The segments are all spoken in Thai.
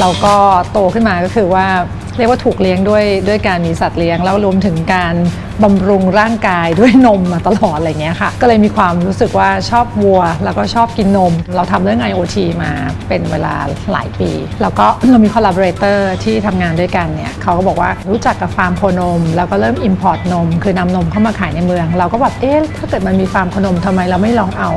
เราก็โตขึ้นมาก็คือว่าเรียกว่าถูกเลี้ยงด้วยด้วยการมีสัตว์เลี้ยง แล้วรวมถึงการ บำรุงร่างกายด้วยนมมาตลอดอะไรเงี้ยค่ะ ก็เลยมีความรู้สึกว่าชอบวัว แล้วก็ชอบกินนม เราทำเรื่อง IoT มาเป็นเวลาหลายปี แล้วก็เรามี collaborator ที่ทำงานด้วยกันเนี่ยเขาก็บอกว่ารู้จักกับฟาร์มโคนม แล้วก็เริ่ม import นม คือนำนมเข้ามาขายในเมือง เราก็แบบเอ๊ะถ้าเกิดมันมีฟาร์มโคนมทำไมเราไม่ลองเอา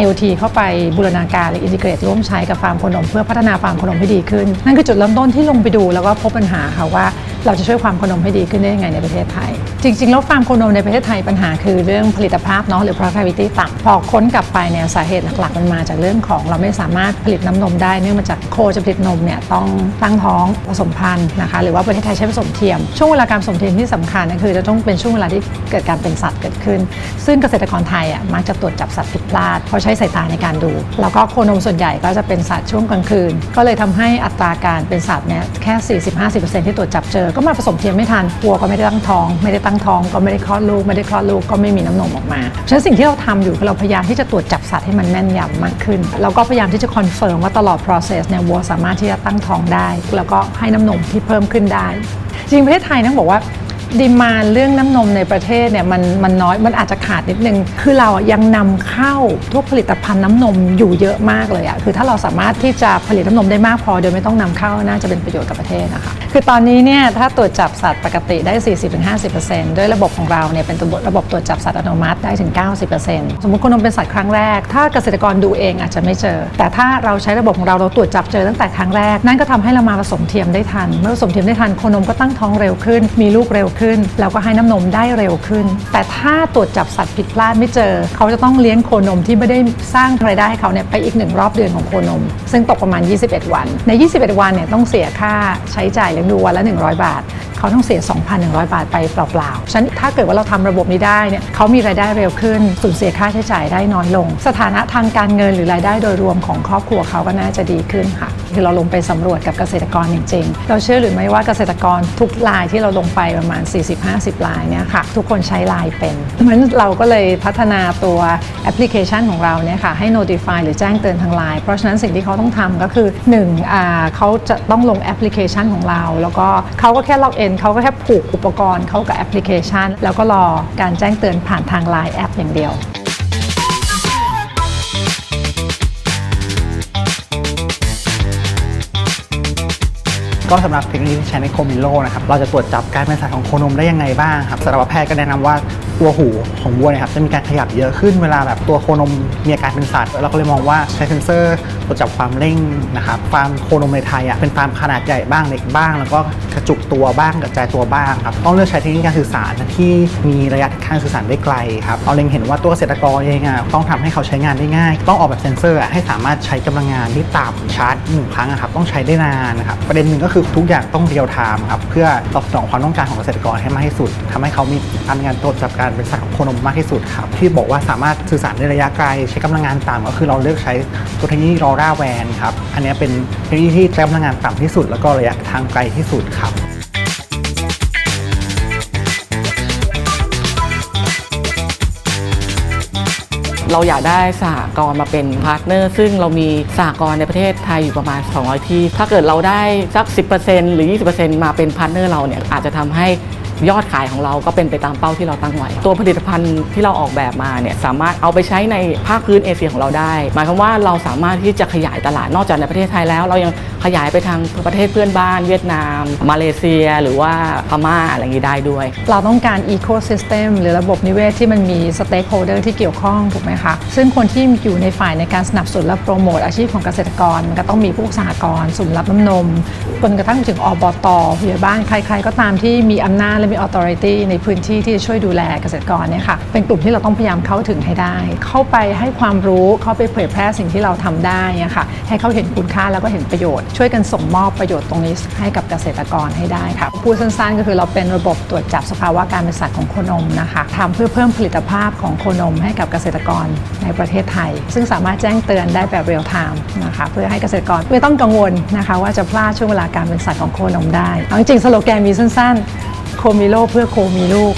IoT เข้าไปบูรณาการหรืออินทิเกรตร่วมใช้กับฟาร์มโคนม เพื่อพัฒนาฟาร์มโคนมให้ดีขึ้น นั่นคือจุดเริ่มต้นที่ลงไปดูแล้วก็พบปัญหาค่ะว่า เราจะช่วยฟาร์มโคนมให้ดีขึ้นได้ยังไงในประเทศไทย จริงๆ แล้วฟาร์มโคนมในประเทศไทยปัญหาคือเรื่องผลิตภาพเนาะหรือ productivity ต่ำพอค้นกลับไปเนี่ยสาเหตุหลักๆ มันมาจากเรื่องของเราไม่สามารถผลิตน้ำนมได้เนื่องมาจากโคจะผลิตนมเนี่ยต้องตั้งท้องผสมพันธุ์นะคะหรือว่าประเทศไทยใช้ผสมเทียม ช่วงเวลาการผสมเทียมที่สำคัญก็คือจะต้องเป็นช่วงเวลาที่เกิดการเป็นสัตว์เกิดขึ้น ซึ่งเกษตรกรไทยอะมักจะตรวจจับสัตว์ผิดพลาด เพราะใช้สายตาในการดู แล้วก็โคนมส่วนใหญ่ก็จะเป็นสัตว์ช่วงกลางคืน ก็เลยทำให้อัตราการเป็นสัตว์เนี่ยแค่ 40-50%ที่ตรวจจับเจอก็มาผสมเทียมไม่ทันวัวก็ไม่ได้ตั้งท้อง ไม่ได้ตั้งท้องก็ไม่ได้คลอดลูกไม่ได้คลอดลูกก็ไม่มีน้ำนมออกมาฉะนั้นสิ่งที่เราทำอยู่คือเราพยายามที่จะตรวจจับสัตว์ให้มันแม่นยำมากขึ้นแล้วก็พยายามที่จะคอนเฟิร์มว่าตลอด process เนี่ยวัวสามารถที่จะตั้งท้องได้ แล้วก็ให้น้ำนมที่เพิ่มขึ้นได้ จริงประเทศไทยต้องบอกว่าดีมานเรื่องน้ำนมในประเทศเนี่ยมันมันน้อยมันอาจจะขาดนิดนึง คือเราอะยังนำเข้าทุกผลิตภัณฑ์น้ำนมอยู่เยอะมากเลยอะคือถ้าเราสามารถที่จะผลิตน้ำนมได้มากพอโดยไม่ต้องนำเข้าน่าจะเป็นประโยชน์กับประเทศนะคะ คือตอนนี้เนี่ยถ้าตรวจจับสัตว์ปกติได้ 40-50%ด้วยระบบของเราเนี่ยเป็นตัวระบบตรวจจับสัตว์อัตโนมัติได้ถึง 90%สมมติคนนมเป็นสัตว์ครั้งแรก ถ้าเกษตรกรดูเองอาจจะไม่เจอ แต่ถ้าเราใช้ระบบของเราเราตรวจจับเจอตั้งแต่ครั้งแรก นั่นก็ทำให้เรามาผสมเทียมได้ทัน เมื่อผสมเทียมได้ทันโคนมก็ตั้งท้องเร็วขึ้น มีลูกเร็วขึ้น แล้วก็ให้น้ำนมได้เร็วขึ้น แต่ถ้าตรวจจับสัตว์ผิดพลาดไม่เจอ เขาจะต้องเลี้ยงโคนมที่ไม่ได้สร้างรายได้ให้เขาเนี่ยไปอีกหนึ่งรอบเดือนของโคนม ซึ่งตกประมาณ 21 วัน ใน 21 วันเนี่ยต้องเสียค่าใช้จ่ายเลี้ยงดูวันละ 100 บาท เขาต้องเสีย 2,100 บาทไปเปล่าๆฉะนั้นถ้าเกิดว่าเราทำระบบนี้ได้เนี่ยเขามีรายได้เร็วขึ้นสูญเสียค่าใช้จ่ายได้น้อยลง สถานะทางการเงินหรือรายได้โดยรวมของครอบครัวเขาก็น่าจะดีขึ้นค่ะ คือเราลงไปสำรวจกับเกษตรกรจริง ๆ เราเชื่อหรือไม่ว่าเกษตรกรทุกรายที่เราลงไปประมาณ 40-50 รายเนี่ยค่ะทุกคนใช้ไลน์เป็นเพราะฉะนั้นเราก็เลยพัฒนาตัวแอปพลิเคชันของเราเนี่ยค่ะให้ notify หรือแจ้งเตือนทางไลน์เพราะฉะนั้นสิ่งที่เขาต้องทำก็คือ1อ่าเขาจะต้องลงแอปพลิเคชันของเรา แล้วก็เขาก็แค่ล็อกอินเขาก็แค่ผูกอุปกรณ์เข้ากับแอปพลิเคชัน แล้วก็รอการแจ้งเตือนผ่านทางไลน์แอปอย่างเดียว ก็สำหรับเทคโนโลยีที่ใช้ในโคมิโลนะครับเราจะตรวจจับการเป็นสัตว์ของโคนมได้ยังไงบ้างครับสัตวแพทย์ก็แนะนำว่าตัวหูของวัวเนี่ยครับจะมีการขยับเยอะขึ้นเวลาแบบตัวโคนมมีอาการเป็นสัตว์เราก็เลยมองว่าใช้เซ็นเซอร์ตรวจจับความเร่งนะครับฟาร์มโคนมในไทยอะเป็นฟาร์มขนาดใหญ่บ้างเล็กบ้าง แล้วก็กระจุกตัวบ้างกระจายตัวบ้างครับต้องเลือกใช้เทคนิคการสื่อสารที่มีระยะการสื่อสารได้ไกลครับเราเล็งเห็นว่าตัวเกษตรกรเองอะต้องทำให้เขาใช้งานได้ง่าย ต้องออกแบบเซ็นเซอร์อะให้สามารถใช้กำลังงานที่ต่ำชาร์จหนึ่งครั้งอะครับต้องใช้ได้นานนะครับประเด็นหนึ่งก็คือทุกอย่างต้องเรียลไทม์ครับเพื่อตอบสนองความต้องการของเกษตรกรให้มากที่สุดทำให้เขามีการงานตรวจจับการเป็นสังคนมมากที่สุดครับที่บอกว่าสามารถสื่อสารในระยะไกล ใช้กำลังงานต่ำก็คือเราเลือกใช้ตัวเทคโนโลยีรอร่าแวนครับอันนี้เป็นเทคโนโลยีที่ใช้กำลังงานต่ำที่สุด แล้วก็ระยะทางไกลที่สุดครับ เราอยากได้สหกรณ์มาเป็นพาร์ทเนอร์ ซึ่งเรามีสหกรณ์ในประเทศไทยอยู่ประมาณ 200 ที่ ถ้าเกิดเราได้สัก 10%หรือ 20%มาเป็นพาร์ทเนอร์เราเนี่ยอาจจะทำให้ ยอดขายของเราก็เป็นไปตามเป้าที่เราตั้งไว้ ตัวผลิตภัณฑ์ที่เราออกแบบมาเนี่ยสามารถเอาไปใช้ในภาคพื้นเอเชียของเราได้ หมายความว่าเราสามารถที่จะขยายตลาดนอกจากในประเทศไทยแล้ว เรายังขยายไปทางประเทศเพื่อนบ้าน เวียดนาม มาเลเซีย หรือว่าพม่าอะไรอย่างนี้ได้ด้วย เราต้องการ ecosystem หรือระบบนิเวศที่มันมี stakeholder ที่เกี่ยวข้องถูกไหมคะซึ่งคนที่อยู่ในฝ่ายในการสนับสนุนและโปรโมทอาชีพของเกษตรกรมันก็ต้องมีผู้สหกรณ์สุ่มรับน้ำนมจนกระทั่งถึงอบตผู้ใหญ่บ้านใคร ๆ ก็ตามที่มีอำนาจและมี authority ในพื้นที่ที่จะช่วยดูแลเกษตรกรเนี่ยค่ะเป็นกลุ่มที่เราต้องพยายามเข้าถึงให้ได้ เข้าไปให้ความรู้เข้าไปเผยแพร่สิ่งที่เราทำได้เนี่ยค่ะให้เขาเห็นคุณค่าแล้วก็เห็นประโยชน์ ช่วยกันส่งมอบประโยชน์ตรงนี้ให้กับเกษตรกรให้ได้ค่ะพูดสั้นๆ ก็คือเราเป็นระบบตรวจจับสภาวะการเป็นสัตว์ของโคนมนะคะทำเพื่อเพิ่มผลิตภาพของโคนมให้กับเกษตรกรในประเทศไทย ซึ่งสามารถแจ้งเตือนได้แบบเรียลไทม์นะคะเพื่อให้เกษตรกรไม่ต้องกังวลนะคะว่าจะพลาดช่วงเวลาการเป็นสัตว์ของโคนมได้เอาจริงๆสโลแกนมีสั้นๆ โคมีโลกเพื่อโคมีลูก